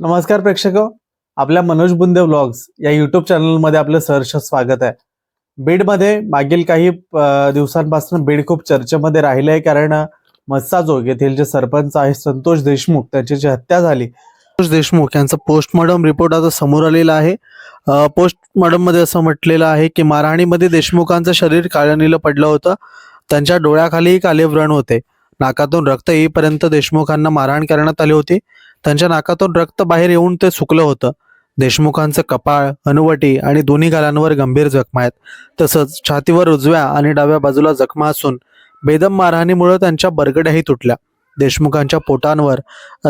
नमस्कार प्रेक्षक. आपल्या मनोज बुंदे व्लॉग्स या युट्यूब चॅनलमध्ये आपलं सहर्ष स्वागत आहे. बीडमध्ये मागील काही दिवसांपासून बीड खूप चर्चेमध्ये राहिले आहे कारण मस्साजोग येथील जे सरपंच आहे संतोष देशमुख त्यांची जी हत्या झाली. संतोष देशमुख यांचा पोस्टमॉर्टम रिपोर्ट आता समोर आलेला आहे. पोस्टमॉर्टममध्ये असं म्हटलेलं आहे की मारहाणीमध्ये देशमुखांचं शरीर काळनीलं पडलं होतं. त्यांच्या डोळ्याखाली काले व्रण होते. नाकातून रक्त येईपर्यंत देशमुखांना मारहाण करण्यात आली होती. त्यांच्या नाकातून रक्त बाहेर येऊन ते सुकलं होतं. देशमुखांचं कपाळ अनुवटी आणि दोन्ही गालांवर गंभीर जखमा आहेत. तसंच छातीवर उजव्या आणि डाव्या बाजूला जखमा असून बेदम मारहाणीमुळे त्यांच्या बरगड्याही तुटल्या. देशमुखांच्या पोटांवर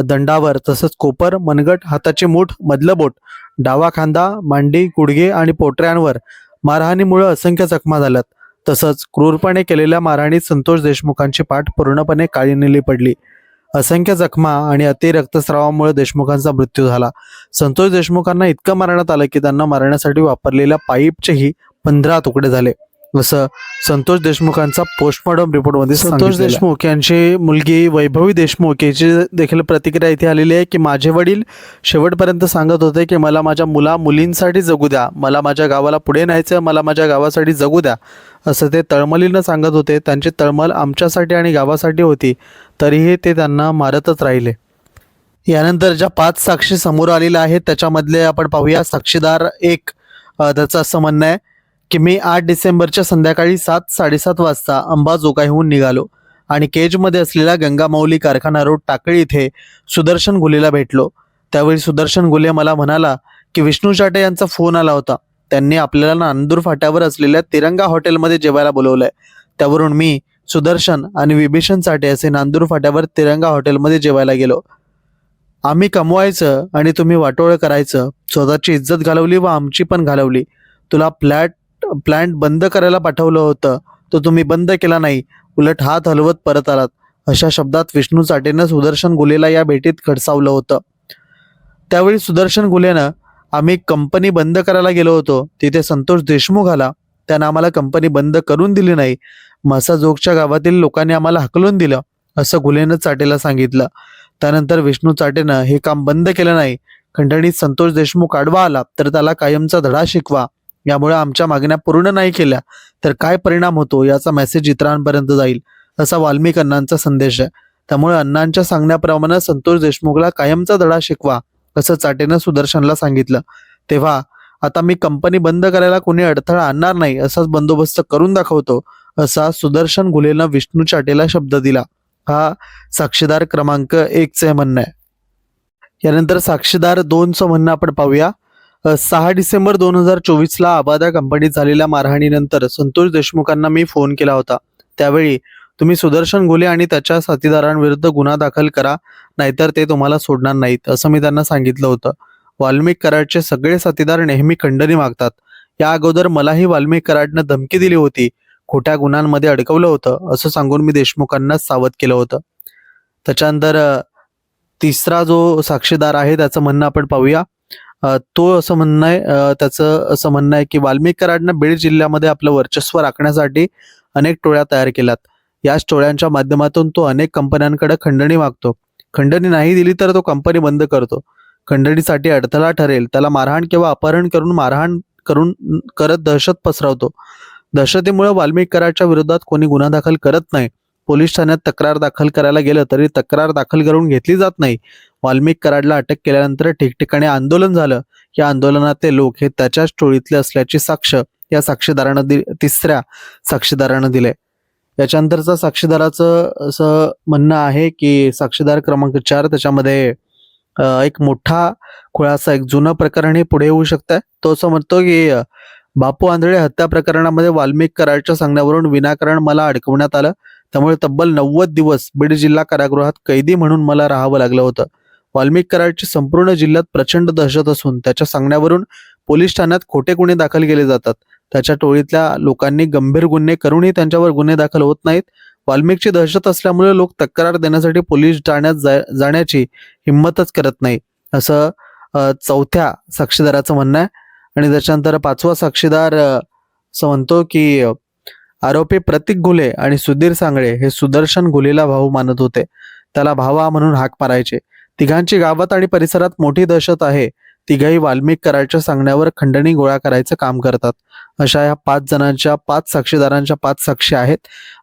दंडावर तसंच कोपर मनगट हाताची मूठ मधलं बोट डावा खांदा मांडी गुडघे आणि पोटऱ्यांवर मारहाणीमुळे असंख्य जखमा झाल्यात. तसंच क्रूरपणे केलेल्या मारहाणीत संतोष देशमुखांची पाठ पूर्णपणे काळीनिली पडली. असंख्य जखमा आणि अति रक्तस्रावामुळे देशमुखांचा मृत्यू झाला. संतोष देशमुखांना इतकं मारण्यात आलं की त्यांना मारण्यासाठी वापरलेल्या पाईपचेही पंधरा तुकडे झाले. असं संतोष देशमुखांचा पोस्टमॉर्टम रिपोर्टमध्ये संतोष देशमुख यांची मुलगी वैभवी देशमुख याची देखील प्रतिक्रिया इथे आलेली आहे की माझे वडील शेवटपर्यंत सांगत होते की मला माझ्या मुला मुलींसाठी जगू द्या. मला माझ्या गावाला पुढे न्यायचं मला माझ्या गावासाठी जगू द्या. असं ते तळमलीनं सांगत होते. त्यांची तळमल आमच्यासाठी आणि गावासाठी होती. तरीही ते त्यांना मारतच राहिले. यानंतर ज्या पाच साक्षी समोर आलेल्या आहेत त्याच्यामधले आपण पाहूया. साक्षीदार एक त्याचं असं म्हणणं आहे की मी आठ डिसेंबरच्या संध्याकाळी सात साडेसात वाजता अंबाजोगाईहून निघालो आणि केजमध्ये असलेल्या गंगामाऊली कारखाना रोड टाकळी इथे सुदर्शन गुलेला भेटलो. त्यावेळी सुदर्शन गुले मला म्हणाला की विष्णू चाटे यांचा फोन आला होता. त्यांनी आपल्याला नांदूर फाट्यावर असलेल्या तिरंगा हॉटेलमध्ये जेवायला बोलवलंय. त्यावरून मी सुदर्शन आणि विभीषण चाटे असे नांदूर फाट्यावर तिरंगा हॉटेलमध्ये जेवायला गेलो. आम्ही कमवायचं आणि तुम्ही वाटोळं करायचं स्वतःची इज्जत घालवली व आमची पण घालवली. तुला फ्लॅट प्लॅन्ट बंद करायला पाठवलं होतं तो तुम्ही बंद केला नाही उलट हात हलवत परत आलात. अशा शब्दात विष्णू चाटेनं सुदर्शन गुलेला या भेटीत खडसावलं होतं. त्यावेळी सुदर्शन गुलेनं आम्ही कंपनी बंद करायला गेलो होतो तिथे संतोष देशमुख आला. त्यानं आम्हाला कंपनी बंद करून दिली नाही. मसाजोगच्या गावातील लोकांनी आम्हाला हकलून दिलं असं गुलेनं चाटेला सांगितलं. त्यानंतर विष्णू चाटेनं हे काम बंद केलं नाही. खंडणीत संतोष देशमुख आडवा आला तर त्याला कायमचा धडा शिकवा. यामुळे आमच्या मागण्या पूर्ण नाही केल्या तर काय परिणाम होतो याचा मेसेज इतरांपर्यंत जाईल असा वाल्मिक अण्णांचा संदेश आहे. त्यामुळे अण्णांच्या सांगण्याप्रमाणे संतोष देशमुखला कायमचा धडा शिकवा असं चाटेनं सुदर्शनला सांगितलं. तेव्हा आता मी कंपनी बंद करायला कोणी अडथळा आणणार नाही असाच बंदोबस्त करून दाखवतो असा सुदर्शन घुलेनं विष्णू चाटेला शब्द दिला. हा साक्षीदार क्रमांक एकचे म्हणणं आहे. यानंतर साक्षीदार दोनचं म्हणणं आपण पाहूया. सहा डिसेंबर दोन हजार चोवीसला आबादा कंपनीत झालेल्या मारहाणीनंतर संतोष देशमुखांना मी फोन केला होता. त्यावेळी तुम्ही सुदर्शन घोले आणि त्याच्या साथीदारांविरुद्ध गुन्हा दाखल करा नाहीतर ते तुम्हाला सोडणार नाहीत असं मी त्यांना सांगितलं होतं. वाल्मिक कराडचे सगळे साथीदार नेहमी खंडणी मागतात. या अगोदर मलाही वाल्मिक कराडनं धमकी दिली होती. खोट्या गुन्ह्यांमध्ये अडकवलं होतं असं सांगून मी देशमुखांना सावध केलं होतं. त्याच्यानंतर तिसरा जो साक्षीदार आहे त्याचं म्हणणं आपण पाहूया. तो असं म्हणणं आहे त्याचं असं म्हणणं आहे की वाल्मिक कराडनं बीड जिल्ह्यामध्ये आपलं वर्चस्व राखण्यासाठी अनेक टोळ्या तयार केल्यात. याच टोळ्यांच्या माध्यमातून तो अनेक कंपन्यांकडे खंडणी मागतो. खंडणी नाही दिली तर तो कंपनी बंद करतो. खंडणीसाठी अडथळा ठरेल त्याला मारहाण किंवा अपहरण करून मारहाण करून करत दहशत पसरवतो. दहशतीमुळे वाल्मिक कराच्या विरोधात कोणी गुन्हा दाखल करत नाही. पोलीस ठाण्यात तक्रार दाखल करायला गेलं तरी तक्रार दाखल करून घेतली जात नाही. वाल्मिक कराडला अटक केल्यानंतर ठिकठिकाणी आंदोलन झालं. या आंदोलनातले लोक हे त्याच्याच टोळीतले असल्याची साक्ष या साक्षीदारानं दि तिसऱ्या साक्षीदारानं दिले. याच्यानंतरचा साक्षीदाराचं असं म्हणणं आहे की साक्षीदार क्रमांक चार त्याच्यामध्ये एक मोठा खुळासा एक जुनं प्रकरण हे पुढे येऊ आहे तो असं म्हणतो की बापू आंधळे हत्या प्रकरणामध्ये वाल्मिक कराडच्या सांगण्यावरून विनाकारण मला अडकवण्यात आलं. त्यामुळे तब्बल नव्वद दिवस बीड जिल्हा कारागृहात कैदी म्हणून मला राहावं लागलं होतं. वाल्मिक कराडची संपूर्ण जिल्ह्यात प्रचंड दहशत असून त्याच्या सांगण्यावरून पोलीस ठाण्यात खोटे गुन्हे दाखल केले जातात. त्याच्या टोळीतल्या लोकांनी गंभीर गुन्हे करूनही त्यांच्यावर गुन्हे दाखल होत नाहीत. वाल्मिकची दहशत असल्यामुळे लोक तक्रार देण्यासाठी पोलीस ठाण्यात जा- जाण्याची हिंमतच करत नाही. असं चौथ्या साक्षीदाराचं म्हणणं आहे. आणि त्याच्यानंतर पाचवा साक्षीदार असं म्हणतो की आरोपी प्रतीक घुले आणि सुधीर सांगळे हे सुदर्शन घुलेला भाऊ मानत होते. त्याला भावा म्हणून हाक मारायचे. तिघांची गावात आणि परिसरात मोठी दहशत आहे. तिघही वाल्मिक कराडच्या सांगण्यावर खंडणी गोळा करायचं काम करतात. अशा या पाच जणांच्या पाच साक्षीदारांच्या पाच साक्षी आहेत.